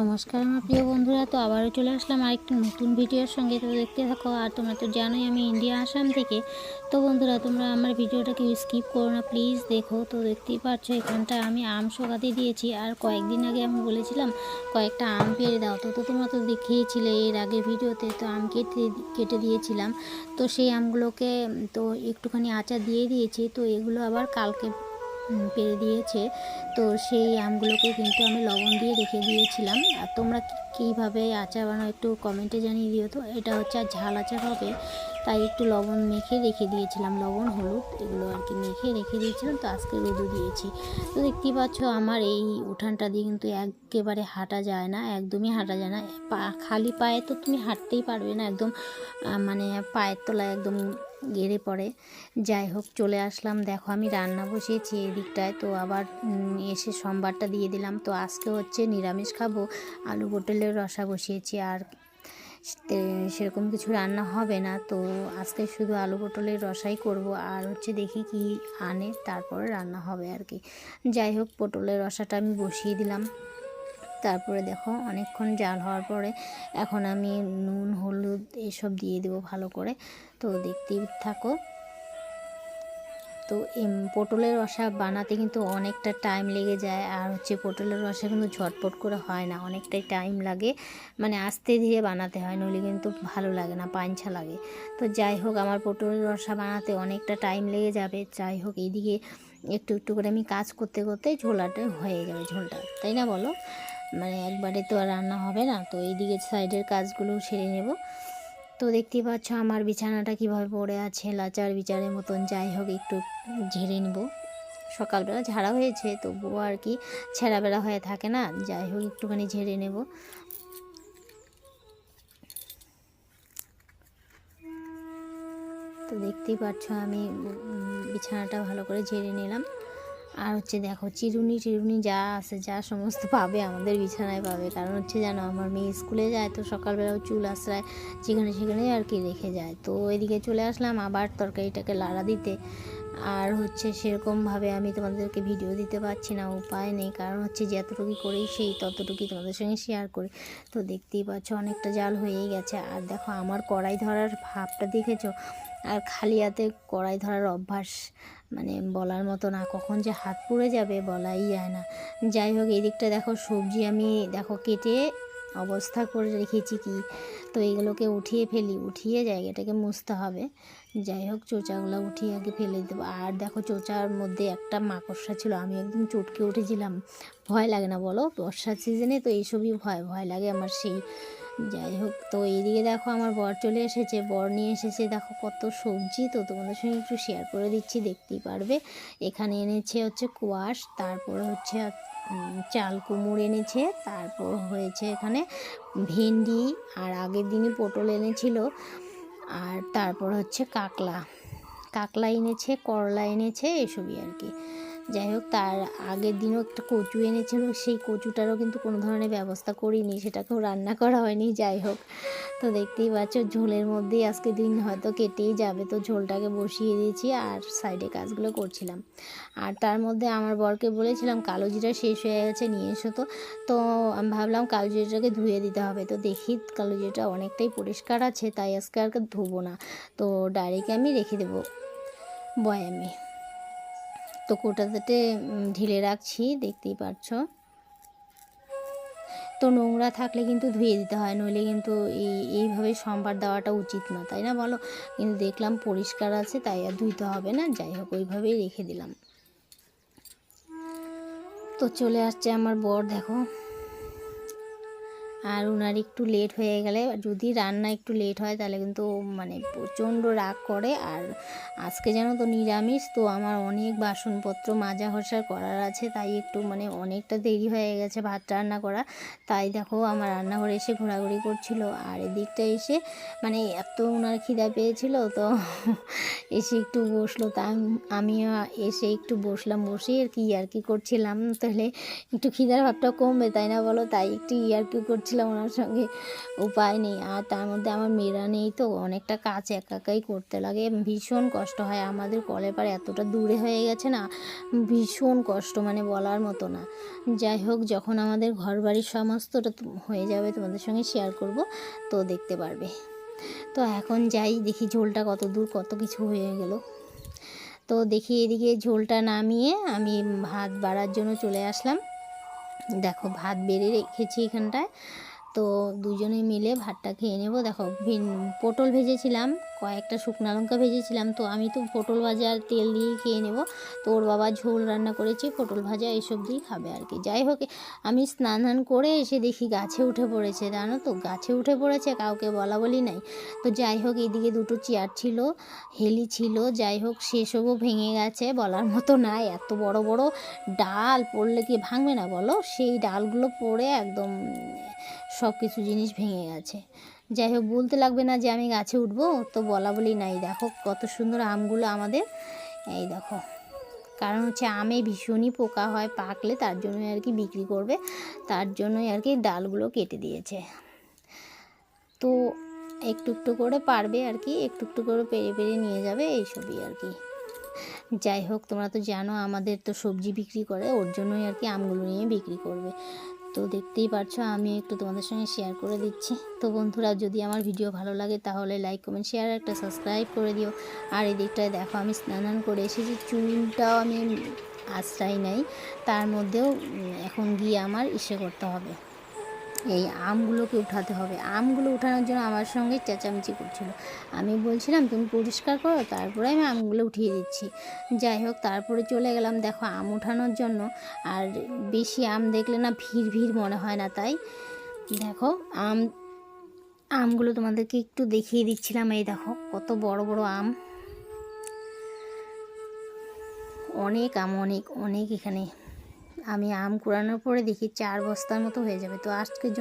নমস্কার, আমার প্রিয় বন্ধুরা। তো আবারও চলে আসলাম আরেকটি নতুন ভিডিওর সঙ্গে। তো দেখতে থাকো, আর তোমরা তো জানোই আমি ইন্ডিয়া আসাম থেকে। তো বন্ধুরা, তোমরা আমার ভিডিওটাকে স্কিপ করো না প্লিজ দেখো। তো দেখতেই পাচ্ছ, এখানটা আমি আম শোকাতে দিয়েছি। আর কয়েকদিন আগে আমি বলেছিলাম, কয়েকটা আম পেড়ে দাও। তো তো তোমরা তো দেখিয়েছিলে এর আগে ভিডিওতে, তো আম কেটে কেটে দিয়েছিলাম। তো সেই আমগুলোকে, তো একটুখানি আচার দিয়ে দিয়েছি। তো এগুলো আবার কালকে পেরে দিয়েছে। তো সেই আমগুলোকে কিন্তু আমি লবণ দিয়ে রেখে দিয়েছিলাম। আর তোমরা কীভাবে আচার বানাও একটু কমেন্টে জানিয়ে দিও তো। এটা হচ্ছে আর ঝাল আচার হবে, তাই একটু লবণ মেখে রেখে দিয়েছিলাম। লবণ, হলুদ এগুলো আর কি মেখে রেখে দিয়েছিলাম। তো আজকে রোদু দিয়েছি। তো দেখতেই পাচ্ছ আমার এই উঠানটা দিয়ে কিন্তু একেবারে হাঁটা যায় না, একদমই হাঁটা যায় না। পা, খালি পায়ে তো তুমি হাঁটতেই পারবে না একদম মানে পায়ের তলায় একদম গেড়ে পড়ে। যাই হোক, চলে আসলাম। দেখো, আমি রান্না বসিয়েছি এই দিকটায় তো আবার এসে সোমবারটা দিয়ে দিলাম। তো আজকে হচ্ছে নিরামিষ খাব। আলু পটলের রসা বসিয়েছি। আর সেরকম কিছু রান্না হবে না। তো আজকে শুধু আলু পটলের রসাই করব। আর হচ্ছে দেখি কি আনে, তারপরে রান্না হবে আর কি। যাই হোক, পটলের রসাটা আমি বসিয়ে দিলাম। তারপরে দেখো, অনেকক্ষণ জাল হওয়ার পরে এখন আমি নুন এসব দিয়ে দেবো ভালো করে। তো দেখতেই থাকো। তো পটলের রসা বানাতে কিন্তু অনেকটা টাইম লেগে যায়। আর হচ্ছে পটলের রসা কিন্তু ঝটপট করে হয় না, অনেকটাই টাইম লাগে। মানে আস্তে ধীরে বানাতে হয়, নইলে কিন্তু ভালো লাগে না পাঞ্ছা লাগে। তো যাই হোক, আমার পটলের রসা বানাতে অনেকটা টাইম লেগে যাবে। যাই হোক, এইদিকে একটু একটু করে আমি কাজ করতে করতে ঝোলাটা হয়ে যাবে, ঝোলটা। তাই না বলো? মানে একবারে তো আর রান্না হবে না, তো এইদিকে সাইডের কাজগুলো সেরে নেব। তো দেখতেই পাচ্ছ আমার বিছানাটা কীভাবে পড়ে আছে, লাচার বিচারের মতন। যাই হোক, একটু ঝেড়ে নেব। সকালবেলা ঝাড়া হয়েছে, তবুও আর কি ছেঁড়াবেলা হয়ে থাকে না। যাই হোক, একটুখানি ঝেড়ে নেব। তো দেখতেই পাচ্ছ আমি বিছানাটা ভালো করে ঝেড়ে নিলাম। আর হচ্ছে দেখো চিরুনি, টিরুনি যা আছে, যা সমস্ত পাবে, আমাদের বিছানায় পাবে। কারণ হচ্ছে জানো, আমার মেয়ে স্কুলে যায় তো সকালবেলাও চুল আশ্রয় যেখানে সেখানে আর কি রেখে যায়। তো এদিকে চলে আসলাম আবার তরকারিটাকে লাড়া দিতে। আর হচ্ছে সেরকমভাবে আমি তোমাদেরকে ভিডিও দিতে পারছি না, উপায় নেই। কারণ হচ্ছে যতটুকু করি সেই ততটুকুই তোমাদের সঙ্গে শেয়ার করি। তো দেখতেই পাচ্ছ, অনেকটা জাল হয়েই গেছে। আর দেখো, আমার কড়াই ধরার ভাবটা দেখেছ? আর খালি হাতে কড়াই ধরার অভ্যাস মানে বলার মতো না। কখন যে হাত পুড়ে যাবে বলাই যায় না। যাই হোক, এই দিকটা দেখো, সবজি আমি দেখো কেটে অবস্থা করে রেখেছি কি? তো এগুলোকে উঠিয়ে ফেলি, উঠিয়ে জায়গাটাকে মুছতে হবে। যাই হোক, চোচাগুলো উঠিয়ে আগে ফেলে দেবো। আর দেখো, চোচার মধ্যে একটা মাকড়সা ছিল। আমি একদম চটকে উঠেছিলাম। ভয় লাগে না বলো? বর্ষার সিজনে তো এইসবই ভয়। ভয় লাগে আমার সেই যাই হোক, তো এইদিকে দেখো আমার বর চলে এসেছে। বর নিয়ে এসেছে, দেখো কত সবজি। তো তোমাদের সঙ্গে একটু শেয়ার করে দিচ্ছি, দেখতেই পারবে। এখানে এনেছে হচ্ছে কোয়াশ তারপরে হচ্ছে চাল কুমড় এনেছে, তারপর হয়েছে এখানে ভেন্ডি, আর আগের দিনই পটল এনেছিল। আর তারপর হচ্ছে কাকলা। কাকলা এনেছে, করলা এনেছে, এসবই আর কি। যাই হোক, তার আগের দিনও একটা কচু এনেছিল, সেই কচুটারও কিন্তু কোনো ধরনের ব্যবস্থা করিনি, সেটাকেও রান্না করা হয়নি, যাই হোক। তো দেখতেই পাচ্ছ, ঝোলের মধ্যেই আজকে দিন হয়তো কেটেই যাবে, তো ঝোলটাকে বসিয়ে দিয়েছি আর সাইডে কাজগুলো করছিলাম। আর তার মধ্যে আমার বরকে বলেছিলাম, কালো জিরা শেষ হয়ে গেছে, নিয়ে এসো তো। তো আমি ভাবলাম কালো জিরাটাকে ধুয়ে দিতে হবে, তো দেখি কালো জিরাটা অনেকটাই পরিষ্কার আছে, তাই আজকে আর ধুবো না। তো ডাইরেক্ট আমি রেখে দেবো বয়ামে। তো কোটাতে ঢিলে রাখছি, দেখতেই পাচ্ছ তো নোংরা থাকলে কিন্তু ধুয়ে দিতে হয়, নইলে কিন্তু এই, এইভাবে সম্বার দেওয়াটা উচিত না, তাই না বলো? কিন্তু দেখলাম পরিষ্কার আছে, তাই আর ধুইতে হবে না, যাই হোক, ওইভাবেই রেখে দিলাম। তো চলে আসছে আমার বর, দেখো। আর ওনার একটু লেট হয়ে গেলে, যদি রান্না একটু লেট হয়, তাহলে কিন্তু মানে প্রচণ্ড রাগ করে। আর আজকে যেন তো নিরামিষ, তো আমার অনেক বাসনপত্র মাজা ঘষা করার আছে, তাই একটু মানে অনেকটা দেরি হয়ে গেছে ভাত রান্না করা। তাই দেখো আমার রান্নাঘরে এসে ঘোরাঘুরি করছিল। আর এদিকটা এসে মানে এত ওনার খিদা পেয়েছিল, তো এসে একটু বসল। তা আম- এসে একটু বসলাম, বসে আর কি ইয়ার্কি করছিলাম। তাহলে একটু খিদার ভাবটা কমবে, তাই না বলো? তাই একটু ইয়ার্কি করছিলাম করছিলাম ওনার সঙ্গে। উপায় নেই। আর তার মধ্যে আমার মেয়েরা নেই তো, অনেকটা কাজ একা একাই করতে লাগে। ভীষণ কষ্ট হয়। আমাদের কলের পাড়ে এতটা দূরে হয়ে গেছে না, ভীষণ কষ্ট মানে বলার মতো না। যাই হোক, যখন আমাদের ঘর বাড়ির সমস্তটা হয়ে যাবে, তোমাদের সঙ্গে শেয়ার করব, তো দেখতে পারবে। তো এখন যাই, দেখি ঝোলটা কত দূর, কত কিছু হয়ে গেল। তো দেখি এদিকে ঝোলটা নামিয়ে আমি ভাত বাড়ার জন্য চলে আসলাম। দেখো ভাত বেড়ে রেখেছি এখানটায়। তো দুজনে মিলে ভাতটা খেয়ে নেব। দেখো পটল ভেজেছিলাম। কয়েকটা শুকনো লঙ্কা ভেজেছিলাম, তো আমি তো পটল ভাজা আর তেল দিয়েই খেয়ে নেব। তো ওর বাবা ঝোল রান্না করেছি, পটল ভাজা এইসব দিয়েই খাবে আর কি। যাই হোক, আমি স্নান করে এসে দেখি গাছে উঠে পড়েছে, জানো তো? গাছে উঠে পড়েছে, কাউকে বলা বলি নাই। তো যাই হোক এইদিকে দুটো চেয়ার ছিল, হেলি ছিল, যাই হোক, সেসবও ভেঙে গেছে, বলার মতো নাই এত বড় বড় ডাল পড়লে কি ভাঙবে না বলো? সেই ডালগুলো পড়ে একদম সব কিছু জিনিস ভেঙে গেছে। যাই হোক, বলতে লাগবে না যে আমি গাছে উঠবো, তো বলা বলি নাই। দেখো কত সুন্দর আমগুলো আমাদের। এই দেখো, কারণ হচ্ছে আমে ভীষণই পোকা হয় পাকলে, তার জন্যই আর কি বিক্রি করবে, তার জন্যই আর কি ডালগুলো কেটে দিয়েছে। তো একটু একটু করে পারবে আর কি, একটু একটু করে পেরে পেরে নিয়ে যাবে, এইসবই আর কি। যাই হোক, তোমরা তো জানো আমাদের তো সবজি বিক্রি করে, ওর জন্যই আর কি আমগুলো নিয়ে বিক্রি করবে। তো দেখতেই পারছ, আমি একটু তোমাদের সঙ্গে শেয়ার করে দিচ্ছি। তো বন্ধুরা, যদি আমার ভিডিও ভালো লাগে, তাহলে লাইক কমেন্ট শেয়ার একটা সাবস্ক্রাইব করে দিও। আর এদিকটায় দিকটায় দেখো, আমি স্নান করে এসেছি। চুলটাও আমি আশ্রয় নেই, তার মধ্যেও এখন গিয়ে আমার ইসে করতে হবে। এই আমগুলোকে উঠাতে হবে। আমগুলো উঠানোর জন্য আমার সঙ্গে চেঁচামেচি করছিল। আমি বলছিলাম, তুমি পরিষ্কার করো, তারপরে আমি আমগুলো উঠিয়ে দিচ্ছি। যাই হোক, তারপরে চলে গেলাম। দেখো, আম উঠানোর জন্য আর বেশি আম দেখলে না ভিড় ভিড় মনে হয় না, তাই? দেখো, আম, আমগুলো তোমাদেরকে একটু দেখিয়ে দিচ্ছিলাম। এই দেখো, কত বড় বড় আম। অনেক আম, অনেক অনেক এখানে। আমি আম কুড়ানোর পরে দেখি চার বস্তার মতো হয়ে যাবে। তো আজকের জন্য